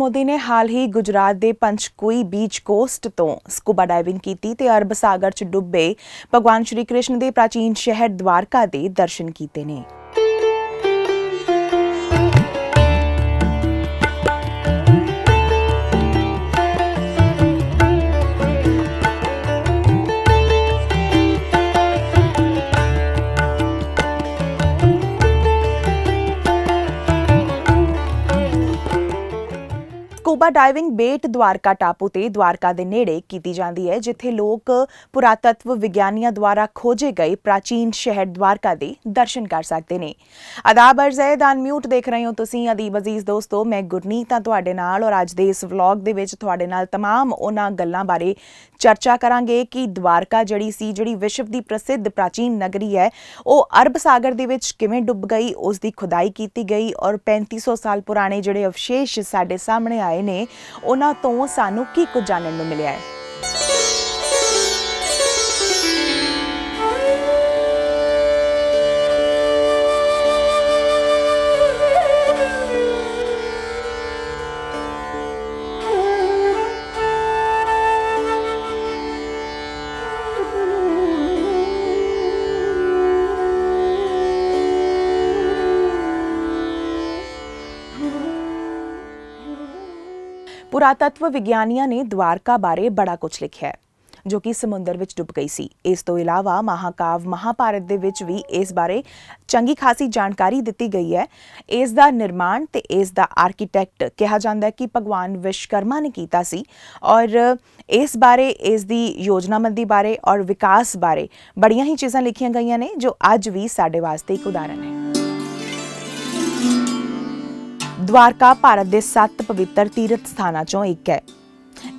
ਮੋਦੀ ਨੇ ਹਾਲ ਹੀ ਗੁਜਰਾਤ ਦੇ ਪੰਚਕੂਈ ਬੀਚ ਕੋਸਟ ਤੋਂ ਸਕੂਬਾ ਡਾਈਵਿੰਗ ਕੀਤੀ ਤੇ ਅਰਬ ਸਾਗਰ 'ਚ ਡੁੱਬੇ ਭਗਵਾਨ ਸ਼੍ਰੀ ਕ੍ਰਿਸ਼ਨ ਦੇ ਪ੍ਰਾਚੀਨ ਸ਼ਹਿਰ ਦਵਾਰਕਾ ਦੇ ਦਰਸ਼ਨ ਕੀਤੇ ਨੇ। ਡਾਈਵਿੰਗ ਬੇਟ ਦਵਾਰਕਾ ਟਾਪੂ ਤੇ ਦਵਾਰਕਾ ਦੇ ਨੇੜੇ ਕੀਤੀ ਜਾਂਦੀ ਹੈ ਜਿੱਥੇ ਲੋਕ ਪੁਰਾਤਤਵ ਵਿਗਿਆਨੀਆਂ ਦੁਆਰਾ ਖੋਜੇ ਗਏ ਪ੍ਰਾਚੀਨ ਸ਼ਹਿਰ ਦਵਾਰਕਾ ਦੇ ਦਰਸ਼ਨ ਕਰ ਸਕਦੇ ਨੇ ਆਦਾਬ ਅਰਜ਼ ਹੈ ਦਾਨ ਮਿਊਟ ਦੇਖ ਰਹੇ ਹੋ ਤੁਸੀਂ ਅਦੀਬ ਅਜ਼ੀਜ਼ ਦੋਸਤੋ ਮੈਂ ਗੁਰਨੀਤ ਹਾਂ ਤੁਹਾਡੇ ਨਾਲ ਔਰ ਅੱਜ ਦੇ ਇਸ ਵਲੌਗ ਦੇ ਵਿੱਚ ਤੁਹਾਡੇ ਨਾਲ तमाम ਉਹਨਾਂ ਗੱਲਾਂ ਬਾਰੇ ਚਰਚਾ ਕਰਾਂਗੇ ਕਿ ਦਵਾਰਕਾ ਜਿਹੜੀ ਸੀ, ਜਿਹੜੀ ਵਿਸ਼ਵ ਦੀ ਪ੍ਰਸਿੱਧ ਪ੍ਰਾਚੀਨ ਨਗਰੀ ਹੈ, ਉਹ ਅਰਬ ਸਾਗਰ ਦੇ ਵਿੱਚ ਕਿਵੇਂ ਡੁੱਬ ਗਈ, ਉਸ ਦੀ ਖੁਦਾਈ ਕੀਤੀ ਗਈ ਔਰ 3500 ਸਾਲ ਪੁਰਾਣੇ ਜਿਹੜੇ ਅਵਸ਼ੇਸ਼ ਸਾਡੇ ਸਾਹਮਣੇ ਆਏ ਨੇ, ਉਹਨਾਂ ਤੋਂ ਸਾਨੂੰ ਕੀ ਕੁਝ ਜਾਣਨ ਨੂੰ ਮਿਲਿਆ ਹੈ? ਪੁਰਾਤਤਵ ਵਿਗਿਆਨੀਆਂ ਨੇ ਦਵਾਰਕਾ ਬਾਰੇ ਬੜਾ ਕੁਝ ਲਿਖਿਆ ਹੈ, ਜੋ ਕਿ ਸਮੁੰਦਰ ਵਿੱਚ ਡੁੱਬ ਗਈ ਸੀ। ਇਸ ਤੋਂ ਇਲਾਵਾ ਮਹਾਕਾਵ ਮਹਾਭਾਰਤ ਦੇ ਵਿੱਚ ਵੀ ਇਸ ਬਾਰੇ ਚੰਗੀ ਖਾਸੀ ਜਾਣਕਾਰੀ ਦਿੱਤੀ ਗਈ ਹੈ। ਇਸ ਦਾ ਨਿਰਮਾਣ ਤੇ ਇਸ ਦਾ ਆਰਕੀਟੈਕਟ ਕਿਹਾ ਜਾਂਦਾ ਹੈ ਕਿ ਭਗਵਾਨ ਵਿਸ਼ਵਕਰਮਾ ਨੇ ਕੀਤਾ ਸੀ ਔਰ ਇਸ ਬਾਰੇ, ਇਸ ਦੀ ਯੋਜਨਾਬੰਦੀ ਬਾਰੇ ਔਰ ਵਿਕਾਸ ਬਾਰੇ ਬੜੀਆਂ ਹੀ ਚੀਜ਼ਾਂ ਲਿਖੀਆਂ ਗਈਆਂ ਨੇ, ਜੋ ਅੱਜ ਵੀ ਸਾਡੇ ਵਾਸਤੇ ਇੱਕ ਉਦਾਹਰਨ ਹੈ। ਦਵਾਰਕਾ ਭਾਰਤ ਦੇ ਸੱਤ ਪਵਿੱਤਰ ਤੀਰਥ ਸਥਾਨਾਂ ਚੋਂ ਇੱਕ ਹੈ।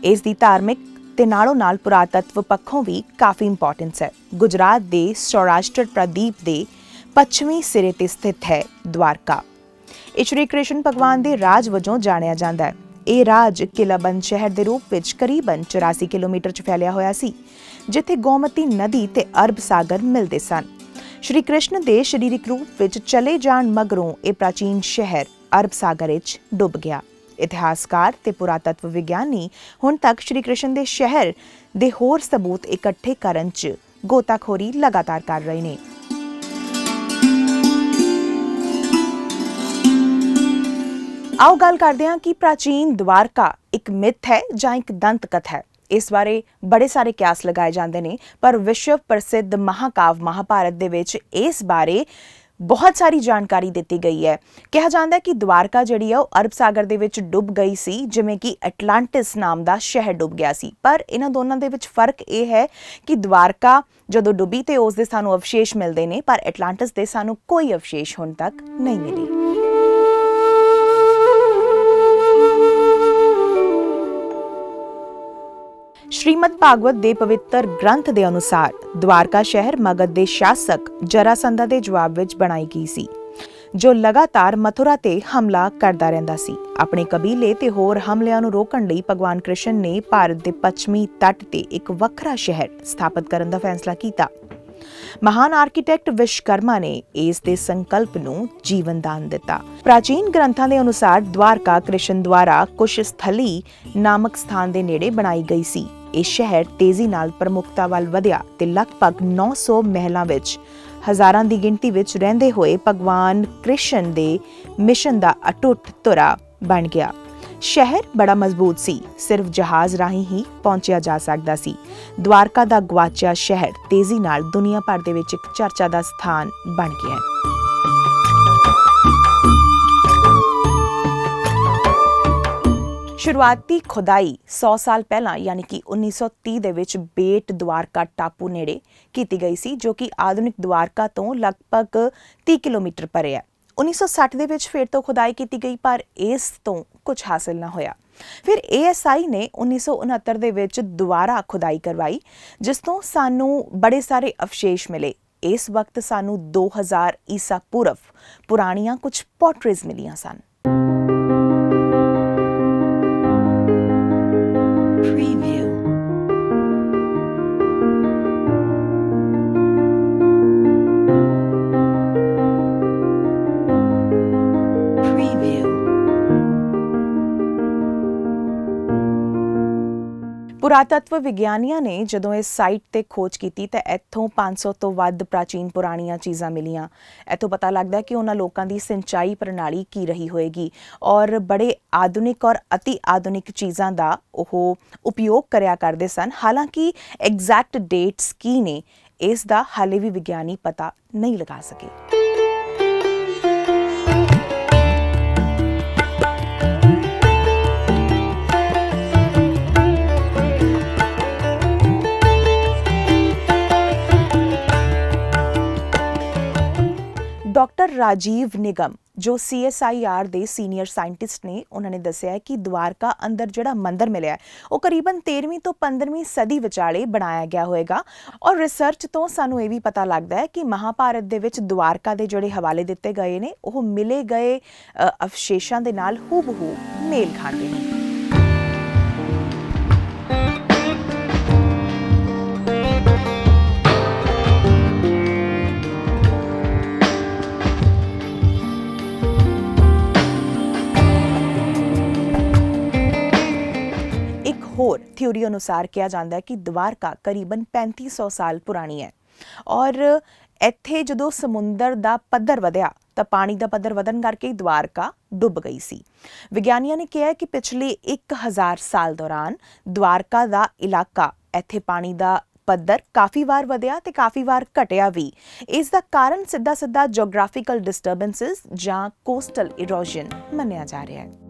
ਇਸ ਦੀ ਧਾਰਮਿਕ ਤੇ ਨਾਲੋਂ ਨਾਲ ਪੁਰਾਤਤਵ ਪੱਖੋਂ ਵੀ ਕਾਫੀ ਇੰਪੋਰਟੈਂਸ ਹੈ। ਗੁਜਰਾਤ ਦੇ ਸੌਰਾਸ਼ਟਰ ਪ੍ਰਦੀਪ ਦੇ ਪੱਛਮੀ ਸਿਰੇ ਤੇ ਸਥਿਤ ਹੈ ਦਵਾਰਕਾ ਇਹ ਸ਼੍ਰੀ ਕ੍ਰਿਸ਼ਨ ਭਗਵਾਨ ਦੇ ਰਾਜ ਵਜੋਂ ਜਾਣਿਆ ਜਾਂਦਾ ਹੈ। ਇਹ ਰਾਜ ਕਿਲਾਬੰਦ ਸ਼ਹਿਰ ਦੇ ਰੂਪ ਵਿੱਚ ਕਰੀਬਨ 84 ਕਿਲੋਮੀਟਰ 'ਚ ਫੈਲਿਆ ਹੋਇਆ ਸੀ, ਜਿੱਥੇ ਗੋਮਤੀ ਨਦੀ ਤੇ ਅਰਬ ਸਾਗਰ ਮਿਲਦੇ ਸਨ। ਸ਼੍ਰੀ ਕ੍ਰਿਸ਼ਨ ਦੇ ਸਰੀਰਕ ਰੂਪ ਵਿੱਚ ਚਲੇ ਜਾਣ ਮਗਰੋਂ ਇਹ ਪ੍ਰਾਚੀਨ ਸ਼ਹਿਰ ਅਰਬ ਸਾਗਰ ਵਿੱਚ ਡੁੱਬ ਗਿਆ। ਇਤਿਹਾਸਕਾਰ ਤੇ ਪੁਰਾਤਤਵ ਵਿਗਿਆਨੀ ਹੁਣ ਤੱਕ ਸ਼੍ਰੀ ਕ੍ਰਿਸ਼ਨ ਦੇ ਸ਼ਹਿਰ ਦੇ ਹੋਰ ਸਬੂਤ ਇਕੱਠੇ ਕਰਨ 'ਚ ਗੋਤਾਖੋਰੀ ਲਗਾਤਾਰ ਕਰ ਰਹੇ ਨੇ। ਆਓ ਗੱਲ ਕਰਦੇ ਹਾਂ ਕਿ ਪ੍ਰਾਚੀਨ ਦਵਾਰਕਾ ਇੱਕ ਮਿਥ ਹੈ ਜਾਂ ਇੱਕ ਦੰਤ ਕਥਾ ਹੈ। ਇਸ ਬਾਰੇ ਬੜੇ ਸਾਰੇ ਕਿਆਸ ਲਗਾਏ ਜਾਂਦੇ ਨੇ, ਪਰ ਵਿਸ਼ਵ ਪ੍ਰਸਿੱਧ ਮਹਾਕਾਵ ਮਹਾਭਾਰਤ ਦੇ ਵਿੱਚ ਇਸ ਬਾਰੇ ਬਹੁਤ ਸਾਰੀ ਜਾਣਕਾਰੀ ਦਿੱਤੀ ਗਈ ਹੈ। ਕਿਹਾ ਜਾਂਦਾ ਹੈ ਕਿ ਦਵਾਰਕਾ ਜਿਹੜੀ ਆ, ਉਹ ਅਰਬ ਸਾਗਰ ਦੇ ਵਿੱਚ ਡੁੱਬ ਗਈ ਸੀ, ਜਿਵੇਂ ਕਿ ਐਟਲਾਂਟਿਸ ਨਾਮ ਦਾ ਸ਼ਹਿਰ ਡੁੱਬ ਗਿਆ ਸੀ। ਪਰ ਇਹਨਾਂ ਦੋਨਾਂ ਦੇ ਵਿੱਚ ਫ਼ਰਕ ਇਹ ਹੈ ਕਿ ਦਵਾਰਕਾ ਜਦੋਂ ਡੁੱਬੀ ਤੇ ਉਸ ਦੇ ਸਾਨੂੰ ਅਵਸ਼ੇਸ਼ ਮਿਲਦੇ ਨੇ, ਪਰ ਐਟਲਾਂਟਿਸ ਦੇ ਸਾਨੂੰ ਕੋਈ ਅਵਸ਼ੇਸ਼ ਹੁਣ ਤੱਕ ਨਹੀਂ ਮਿਲੇ। ਸ਼੍ਰੀਮਦ ਭਾਗਵਤ ਦੇ ਪਵਿੱਤਰ ਗ੍ਰੰਥ ਦੇ ਅਨੁਸਾਰ ਦਵਾਰਕਾ ਸ਼ਹਿਰ ਮਗਧ ਦੇ ਸ਼ਾਸਕ ਜਰਾਸੰਧਾ ਦੇ ਜਵਾਬ ਵਿੱਚ ਬਣਾਈ ਗਈ ਸੀ, ਜੋ ਲਗਾਤਾਰ ਮਥੁਰਾ ਤੇ ਹਮਲਾ ਕਰਦਾ ਰਹਿੰਦਾ ਸੀ। ਆਪਣੇ ਕਬੀਲੇ ਤੇ ਹੋਰ ਹਮਲਿਆਂ ਨੂੰ ਰੋਕਣ ਲਈ ਭਗਵਾਨ ਕ੍ਰਿਸ਼ਨ ਨੇ ਭਾਰਤ ਦੇ ਪੱਛਮੀ ਤੱਟ ਤੇ ਇੱਕ ਵੱਖਰਾ ਸ਼ਹਿਰ ਸਥਾਪਿਤ ਕਰਨ ਦਾ ਫੈਸਲਾ ਕੀਤਾ। ਮਹਾਨ ਆਰਕੀਟੈਕਟ ਵਿਸ਼ਕਰਮਾ ਨੇ ਇਸ ਦੇ ਸੰਕਲਪ ਨੂੰ ਜੀਵਨ ਦਾਨ ਦਿੱਤਾ। ਪ੍ਰਾਚੀਨ ਗ੍ਰੰਥਾਂ ਦੇ ਅਨੁਸਾਰ ਦਵਾਰਕਾ ਕ੍ਰਿਸ਼ਨ ਦੁਆਰਾ ਕੁਸ਼ ਸਥਲੀ ਨਾਮਕ ਸਥਾਨ ਦੇ ਨੇੜੇ ਬਣਾਈ ਗਈ ਸੀ। ਇਹ ਸ਼ਹਿਰ ਤੇਜ਼ੀ ਨਾਲ ਪ੍ਰਮੁਖਤਾ ਵੱਲ ਵਧਿਆ ਤੇ ਲਗਭਗ 900 ਮਹਿਲਾਂ ਵਿੱਚ ਹਜ਼ਾਰਾਂ ਦੀ ਗਿਣਤੀ ਵਿੱਚ ਰਹਿੰਦੇ ਹੋਏ ਭਗਵਾਨ ਕ੍ਰਿਸ਼ਨ ਦੇ ਮਿਸ਼ਨ ਦਾ ਅਟੁੱਟ ਧੁਰਾ ਬਣ ਗਿਆ। ਸ਼ਹਿਰ ਬੜਾ ਮਜ਼ਬੂਤ ਸੀ, ਸਿਰਫ ਜਹਾਜ਼ ਰਾਹੀਂ ਹੀ ਪਹੁੰਚਿਆ ਜਾ ਸਕਦਾ ਸੀ। ਦਵਾਰਕਾ ਦਾ ਗਵਾਚਿਆ ਸ਼ਹਿਰ ਤੇਜ਼ੀ ਨਾਲ ਦੁਨੀਆ ਭਰ ਦੇ ਵਿੱਚ ਇੱਕ ਚਰਚਾ ਦਾ ਸਥਾਨ ਬਣ ਗਿਆ ਹੈ। ਸ਼ੁਰੂਆਤੀ ਖੁਦਾਈ 100 ਸਾਲ ਪਹਿਲਾਂ, ਯਾਨੀ ਕਿ 1930 ਦੇ ਵਿੱਚ ਬੇਟ ਦਵਾਰਕਾ ਟਾਪੂ ਨੇੜੇ ਕੀਤੀ ਗਈ ਸੀ, ਜੋ ਕਿ ਆਧੁਨਿਕ ਦਵਾਰਕਾ ਤੋਂ ਲਗਭਗ 30 ਕਿਲੋਮੀਟਰ ਪਰੇ ਹੈ। 1960 ਦੇ ਵਿੱਚ ਫਿਰ ਤੋਂ ਖੁਦਾਈ ਕੀਤੀ ਗਈ, ਪਰ ਇਸ ਤੋਂ ਕੁਝ ਹਾਸਲ ਨਾ ਹੋਇਆ। ਫਿਰ ਏਐਸਆਈ ਨੇ 1969 ਦੇ ਵਿੱਚ ਦੁਬਾਰਾ ਖੁਦਾਈ ਕਰਵਾਈ, ਜਿਸ ਤੋਂ ਸਾਨੂੰ ਬੜੇ ਸਾਰੇ ਅਵਸ਼ੇਸ਼ ਮਿਲੇ। ਇਸ ਵਕਤ ਸਾਨੂੰ 2000 ਈਸਾ ਪੂਰਵ ਪੁਰਾਣੀਆਂ ਕੁਝ ਪੋਰਟਰੇਜ਼ ਮਿਲੀਆਂ ਸਨ। ਪੁਰਾਤੱਤਵ ਵਿਗਿਆਨੀਆਂ ਨੇ ਜਦੋਂ ਇਸ ਸਾਈਟ ਤੇ ਖੋਜ ਕੀਤੀ ਤਾਂ ਇੱਥੋਂ 500 ਤੋਂ ਵੱਧ ਪ੍ਰਾਚੀਨ ਪੁਰਾਣੀਆਂ ਚੀਜ਼ਾਂ ਮਿਲੀਆਂ। ਇੱਥੋਂ ਪਤਾ ਲੱਗਦਾ ਹੈ ਕਿ ਉਹਨਾਂ ਲੋਕਾਂ ਦੀ ਸਿੰਚਾਈ ਪ੍ਰਣਾਲੀ ਕੀ ਰਹੀ ਹੋਏਗੀ ਔਰ ਬੜੇ ਆਧੁਨਿਕ ਔਰ ਅਤੀ ਆਧੁਨਿਕ ਚੀਜ਼ਾਂ ਦਾ ਉਹ ਉਪਯੋਗ ਕਰਿਆ ਕਰਦੇ ਸਨ। ਹਾਲਾਂਕਿ ਐਗਜ਼ੈਕਟ ਡੇਟਸ ਕੀ ਨੇ, ਇਸ ਦਾ ਹਾਲੇ ਵੀ ਵਿਗਿਆਨੀ ਪਤਾ ਨਹੀਂ ਲਗਾ ਸਕੇ। ਡਾਕਟਰ ਰਾਜੀਵ ਨਿਗਮ, ਜੋ CSIR ਦੇ ਸੀਨੀਅਰ ਸਾਇੰਟਿਸਟ ਨੇ, ਉਹਨਾਂ ਨੇ ਦੱਸਿਆ ਕਿ ਦਵਾਰਕਾ ਅੰਦਰ ਜਿਹੜਾ ਮੰਦਰ ਮਿਲਿਆ ਉਹ ਕਰੀਬਨ 13ਵੀਂ ਤੋਂ 15ਵੀਂ ਸਦੀ ਵਿਚਾਲੇ ਬਣਾਇਆ ਗਿਆ ਹੋਵੇਗਾ ਔਰ ਰਿਸਰਚ ਤੋਂ ਸਾਨੂੰ ਇਹ ਵੀ ਪਤਾ ਲੱਗਦਾ ਹੈ ਕਿ ਮਹਾਭਾਰਤ ਦੇ ਵਿੱਚ ਦਵਾਰਕਾ ਦੇ ਜਿਹੜੇ ਹਵਾਲੇ ਦਿੱਤੇ ਗਏ ਨੇ, ਉਹ ਮਿਲੇ ਗਏ ਅਵਸ਼ੇਸ਼ਾਂ ਦੇ ਨਾਲ ਹੂਬਹੂ ਮੇਲ ਖਾਂਦੇ ਨੇ। ਥਿਊਰੀ ਅਨੁਸਾਰ ਕਿਹਾ ਜਾਂਦਾ ਹੈ ਕਿ ਦਵਾਰਕਾ ਕਰੀਬਨ 3500 ਸਾਲ ਪੁਰਾਣੀ ਹੈ। ਔਰ ਇੱਥੇ ਜਦੋਂ ਸਮੁੰਦਰ ਦਾ ਪੱਧਰ ਵਧਿਆ, ਤਾਂ ਪਾਣੀ ਦਾ ਪੱਧਰ ਵਧਣ ਕਰਕੇ ਹੀ ਦਵਾਰਕਾ ਡੁੱਬ ਗਈ ਸੀ। ਵਿਗਿਆਨੀਆਂ ਨੇ ਕਿਹਾ ਕਿ ਪਿਛਲੇ 1000 ਸਾਲ ਦੌਰਾਨ ਦਵਾਰਕਾ ਦਾ ਇਲਾਕਾ ਇੱਥੇ ਪਾਣੀ ਦਾ ਪੱਧਰ ਕਾਫੀ ਵਾਰ ਵਧਿਆ ਤੇ ਕਾਫੀ ਵਾਰ ਘਟਿਆ ਵੀ। ਇਸ ਦਾ ਕਾਰਨ ਸਿੱਧਾ ਸਿੱਧਾ ਜੀਓਗ੍ਰਾਫੀਕਲ ਡਿਸਟਰਬੈਂਸਸ ਜਾਂ ਕੋਸਟਲ ਇਰੋਜਨ ਮੰਨਿਆ ਜਾ ਰਿਹਾ ਹੈ।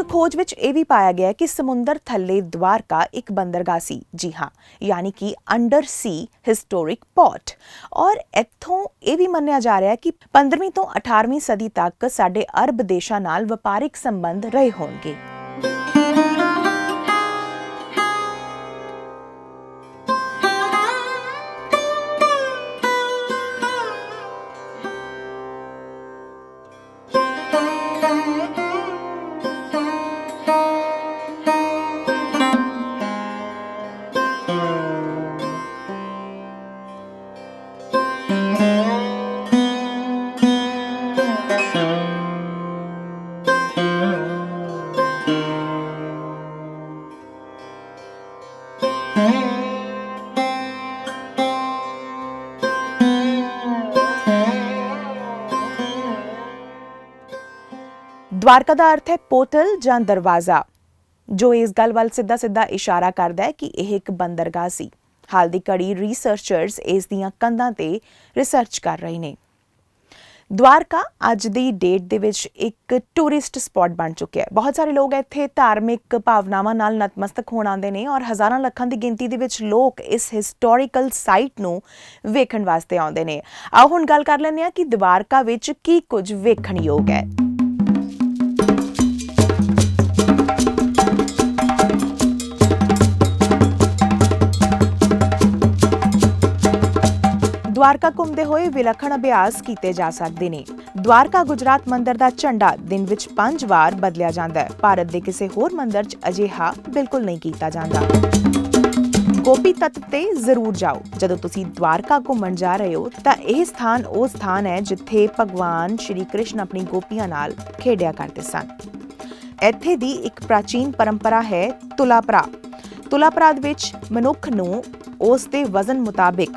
ਇੱਕ ਖੋਜ ਵਿੱਚ ਇਹ ਵੀ ਪਾਇਆ ਗਿਆ ਕਿ ਸਮੁੰਦਰ ਥੱਲੇ ਦਵਾਰਕਾ ਇੱਕ ਬੰਦਰਗਾਹ ਸੀ। ਜੀ ਹਾਂ, ਯਾਨੀ ਕਿ ਅੰਡਰ ਸੀ ਹਿਸਟੋਰਿਕ ਪੋਰਟ। ਔਰ ਇੱਥੋਂ ਇਹ ਵੀ ਮੰਨਿਆ ਜਾ ਰਿਹਾ ਹੈ ਕਿ 15ਵੀਂ ਤੋਂ 18ਵੀਂ ਸਦੀ ਤੱਕ ਸਾਡੇ ਅਰਬ ਦੇਸ਼ਾਂ ਨਾਲ ਵਪਾਰਿਕ ਸੰਬੰਧ ਰਹੇ ਹੋਣਗੇ। ਦਵਾਰਕਾ ਦਾ ਅਰਥ ਹੈ ਪੋਰਟਲ ਜਾਂ ਦਰਵਾਜ਼ਾ, ਜੋ ਇਸ ਗੱਲ ਵੱਲ ਸਿੱਧਾ ਸਿੱਧਾ ਇਸ਼ਾਰਾ ਕਰਦਾ ਹੈ ਕਿ ਇਹ ਇੱਕ ਬੰਦਰਗਾਹ ਸੀ। ਹਾਲ ਦੀ ਘੜੀ ਰਿਸਰਚਰਸ ਇਸ ਦੀਆਂ ਕੰਧਾਂ ਤੇ ਰਿਸਰਚ ਕਰ ਰਹੇ ਨੇ। ਦਵਾਰਕਾ ਅੱਜ ਦੀ ਡੇਟ ਦੇ ਵਿੱਚ ਇੱਕ ਟੂਰਿਸਟ ਸਪੌਟ ਬਣ ਚੁੱਕਿਆ ਹੈ। ਬਹੁਤ ਸਾਰੇ ਲੋਕ ਇੱਥੇ ਧਾਰਮਿਕ ਭਾਵਨਾਵਾਂ ਨਾਲ ਨਤਮਸਤਕ ਹੋਣ ਆਉਂਦੇ ਨੇ ਔਰ ਹਜ਼ਾਰਾਂ ਲੱਖਾਂ ਦੀ ਗਿਣਤੀ ਦੇ ਵਿੱਚ ਲੋਕ ਇਸ ਹਿਸਟੋਰੀਕਲ ਸਾਈਟ ਨੂੰ ਵੇਖਣ ਵਾਸਤੇ ਆਉਂਦੇ ਨੇ। ਆਓ ਹੁਣ ਗੱਲ ਕਰ ਲੈਂਦੇ ਹਾਂ ਕਿ ਦਵਾਰਕਾ ਵਿੱਚ ਕੀ ਕੁਝ ਵੇਖਣ ਯੋਗ ਹੈ। ਦਵਾਰਕਾ ਘੁੰਮਦੇ ਹੋਏ ਵਿਲੱਖਣ ਅਭਿਆਸ ਕੀਤੇ ਜਾ ਸਕਦੇ ਨੇ। ਦਵਾਰਕਾ ਗੁਜਰਾਤ ਮੰਦਿਰ ਦਾ ਝੰਡਾ ਦਿਨ ਵਿੱਚ 5 ਵਾਰ ਬਦਲਿਆ ਜਾਂਦਾ ਹੈ। ਭਾਰਤ ਦੇ ਕਿਸੇ ਹੋਰ ਮੰਦਿਰ 'ਚ ਅਜਿਹਾ ਬਿਲਕੁਲ ਨਹੀਂ ਕੀਤਾ ਜਾਂਦਾ। ਗੋਪੀ ਤੱਤ ਤੇ ਜ਼ਰੂਰ ਜਾਓ। ਜਦੋਂ ਤੁਸੀਂ ਦਵਾਰਕਾ ਘੁੰਮਣ ਜਾ ਰਹੇ ਹੋ, ਤਾਂ ਇਹ ਸਥਾਨ ਉਹ ਸਥਾਨ ਹੈ ਜਿੱਥੇ ਭਗਵਾਨ ਸ਼੍ਰੀ ਕ੍ਰਿਸ਼ਨ ਆਪਣੀ ਗੋਪੀਆਂ ਨਾਲ ਖੇਡਿਆ ਕਰਦੇ ਸਨ। ਇੱਥੇ ਦੀ ਇੱਕ ਪ੍ਰਾਚੀਨ ਪਰੰਪਰਾ ਹੈ ਤੁਲਾਪਰਾ। ਤੁਲਾਪਰਾ ਵਿੱਚ ਮਨੁੱਖ ਨੂੰ ਉਸ ਦੇ ਵਜ਼ਨ ਮੁਤਾਬਿਕ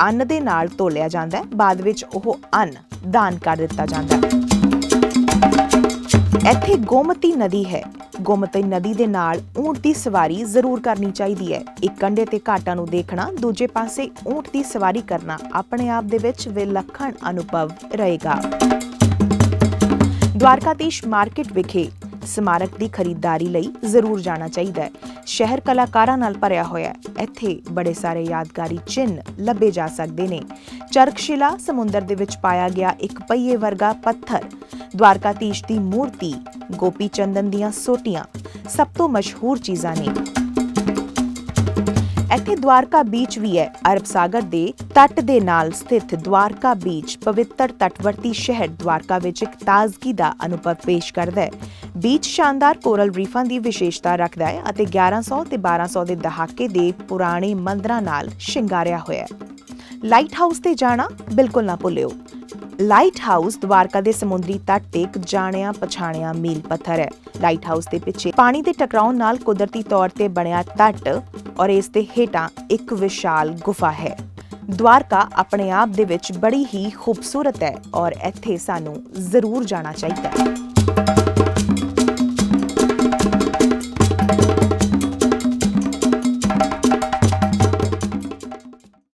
ਅੰਨ ਦੇ ਨਾਲ ਤੋਲਿਆ ਜਾਂਦਾ ਹੈ। ਬਾਅਦ ਵਿੱਚ ਉਹ ਅੰਨ ਦਾਨ ਕਰ ਦਿੱਤਾ ਜਾਂਦਾ ਹੈ। ਇੱਥੇ ਗੋਮਤੀ ਨਦੀ ਹੈ। ਗੋਮਤੀ ਨਦੀ ਦੇ ਨਾਲ ਊਂਟ ਦੀ ਸਵਾਰੀ ਜ਼ਰੂਰ ਕਰਨੀ ਚਾਹੀਦੀ ਹੈ। ਇੱਕ ਕੰਢੇ ਤੇ ਘਾਟਾਂ ਨੂੰ ਦੇਖਣਾ, ਦੂਜੇ ਪਾਸੇ ਊਂਟ ਦੀ ਸਵਾਰੀ ਕਰਨਾ ਆਪਣੇ ਆਪ ਦੇ ਵਿੱਚ ਵਿਲੱਖਣ ਅਨੁਭਵ ਰਹੇਗਾ। ਦਵਾਰਕਾਧੀਸ਼ ਮਾਰਕੀਟ ਵਿਖੇ ਸਮਾਰਕ ਦੀ ਖਰੀਦਦਾਰੀ ਲਈ ਜ਼ਰੂਰ ਜਾਣਾ ਚਾਹੀਦਾ ਹੈ। ਸ਼ਹਿਰ ਕਲਾਕਾਰਾਂ ਨਾਲ ਭਰਿਆ ਹੋਇਆ ਹੈ। ਇੱਥੇ ਬੜੇ ਸਾਰੇ ਯਾਦਗਾਰੀ ਚਿੰਨ੍ਹ ਲੱਭੇ ਜਾ ਸਕਦੇ ਨੇ। ਚਰਕਸ਼ਿਲਾ ਸਮੁੰਦਰ ਦੇ ਵਿੱਚ ਪਾਇਆ ਗਿਆ ਇੱਕ ਪਹੀਏ ਵਰਗਾ ਪੱਥਰ, ਦਵਾਰਕਾਧੀਸ਼ ਦੀ ਮੂਰਤੀ, ਗੋਪੀ ਚੰਦਨ ਦੀਆਂ ਸੋਟੀਆਂ, ਸਭ ਤੋਂ ਮਸ਼ਹੂਰ ਚੀਜ਼ਾਂ ਨੇ। ਇੱਥੇ ਦਵਾਰਕਾ ਬੀਚ ਵੀ ਹੈ। ਅਰਬ ਸਾਗਰ ਦੇ ਤੱਟ ਦੇ ਨਾਲ ਸਥਿਤ ਦਵਾਰਕਾ ਬੀਚ ਪਵਿੱਤਰ ਤਟਵਰਤੀ ਸ਼ਹਿਰ ਦਵਾਰਕਾ ਵਿੱਚ ਇੱਕ ਤਾਜ਼ਗੀ ਦਾ ਅਨੁਭਵ ਪੇਸ਼ ਕਰਦਾ ਹੈ। ਬੀਚ ਸ਼ਾਨਦਾਰ ਕੋਰਲ ਰੀਫਾਂ ਦੀ ਵਿਸ਼ੇਸ਼ਤਾ ਰੱਖਦਾ ਹੈ ਅਤੇ 1100 ਤੇ 1200 ਦੇ ਦਹਾਕੇ ਦੇ ਪੁਰਾਣੇ ਮੰਦਰਾਂ ਨਾਲ ਸ਼ਿੰਗਾਰਿਆ ਹੋਇਆ ਹੈ। ਲਾਈਟ ਹਾਊਸ ਤੇ ਜਾਣਾ ਬਿਲਕੁਲ ਨਾ ਭੁੱਲਿਓ। ਲਾਈਟ ਹਾਊਸ ਦਵਾਰਕਾ ਦੇ ਸਮੁੰਦਰੀ ਤੱਟ ਤੇ ਇੱਕ ਜਾਣਿਆ ਪਛਾਣਿਆ ਮੀਲ ਪੱਥਰ ਹੈ। ਲਾਈਟ ਹਾਊਸ ਦੇ ਪਿੱਛੇ ਪਾਣੀ ਦੇ ਟਕਰਾਉਣ ਨਾਲ ਕੁਦਰਤੀ ਤੌਰ ਤੇ ਬਣਿਆ ਤੱਟ ਔਰ ਇਸ ਦੇ ਹੇਠਾਂ ਇੱਕ ਵਿਸ਼ਾਲ ਗੁਫਾ ਹੈ। ਦਵਾਰਕਾ ਆਪਣੇ ਆਪ ਦੇ ਵਿੱਚ ਬੜੀ ਹੀ ਖੂਬਸੂਰਤ ਹੈ ਔਰ ਇੱਥੇ ਸਾਨੂੰ ਜ਼ਰੂਰ ਜਾਣਾ ਚਾਹੀਦਾ ਹੈ।